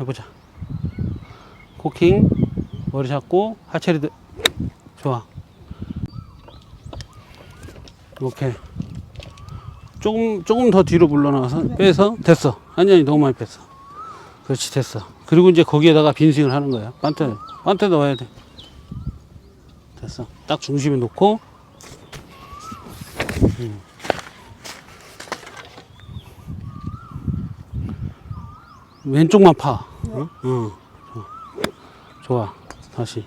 해보자. 코킹, 머리 잡고, 하체 리드. 좋아. 오케이. 조금, 조금 더 뒤로 물러나가서 빼서, 됐어. 완전히 너무 많이 뺐어. 그렇지, 됐어. 그리고 이제 거기에다가 빈스윙을 하는 거야. 반대, 반대 넣어야 돼. 됐어. 딱 중심에 놓고, 음. 왼쪽만 파. 응? 응. 좋아. 다시.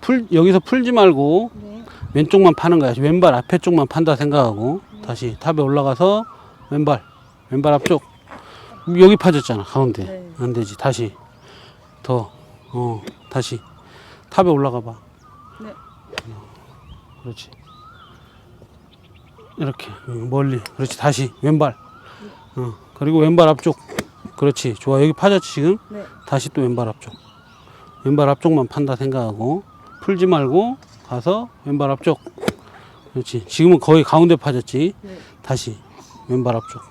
풀, 여기서 풀지 말고, 네. 왼쪽만 파는 거야. 왼발 앞에 쪽만 판다 생각하고 다시 탑에 올라가서 왼발 왼발 앞쪽 여기 파졌잖아 가운데 네. 안 되지 다시 더 어 다시 탑에 올라가 봐 네. 그렇지 이렇게 응, 멀리 그렇지 다시 왼발 어 그리고 왼발 앞쪽 그렇지 좋아 여기 파졌지 지금 네. 다시 또 왼발 앞쪽. 왼발 앞쪽만 판다 생각하고 풀지 말고 가서 왼발 앞쪽. 그렇지. 지금은 거의 가운데 파졌지. 네. 다시 왼발 앞쪽.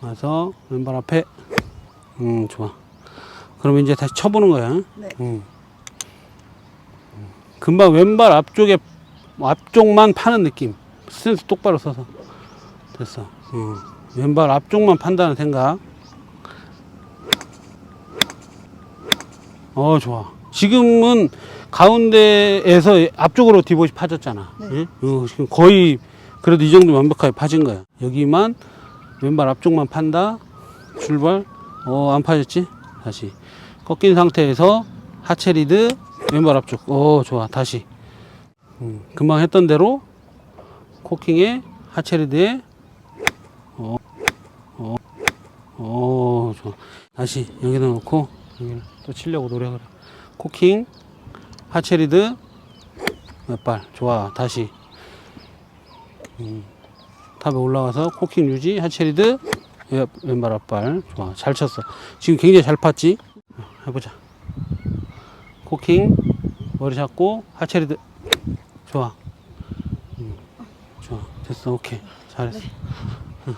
가서 왼발 앞에. 음 좋아. 그럼 이제 다시 쳐보는 거야. 네. 음. 음. 금방 왼발 앞쪽에 앞쪽만 파는 느낌. 스탠스 똑바로 서서 됐어. 음. 왼발 앞쪽만 판다는 생각. 어 좋아. 지금은 가운데에서 앞쪽으로 디봇이 파졌잖아. 네. 예? 어, 지금 거의 그래도 이 정도 완벽하게 파진 거야. 여기만 왼발 앞쪽만 판다. 출발. 어 안 파졌지? 다시 꺾인 상태에서 하체 리드 왼발 앞쪽. 어 좋아. 다시. 음, 금방 했던 대로 코킹에 하체 리드에 어, 어, 어 좋아. 다시 여기다 놓고 여기를 또 치려고 노력을 해. 코킹 하체 리드 몇발. 좋아. 다시. 음, 탑에 올라가서 코킹 유지 하체 리드 왼- 왼발 앞발. 좋아. 잘 쳤어. 지금 굉장히 잘 팠지? 해보자. 코킹 머리 잡고 하체 리드. 좋아. 음, 좋아. 됐어. 오케이. 잘했어. 응.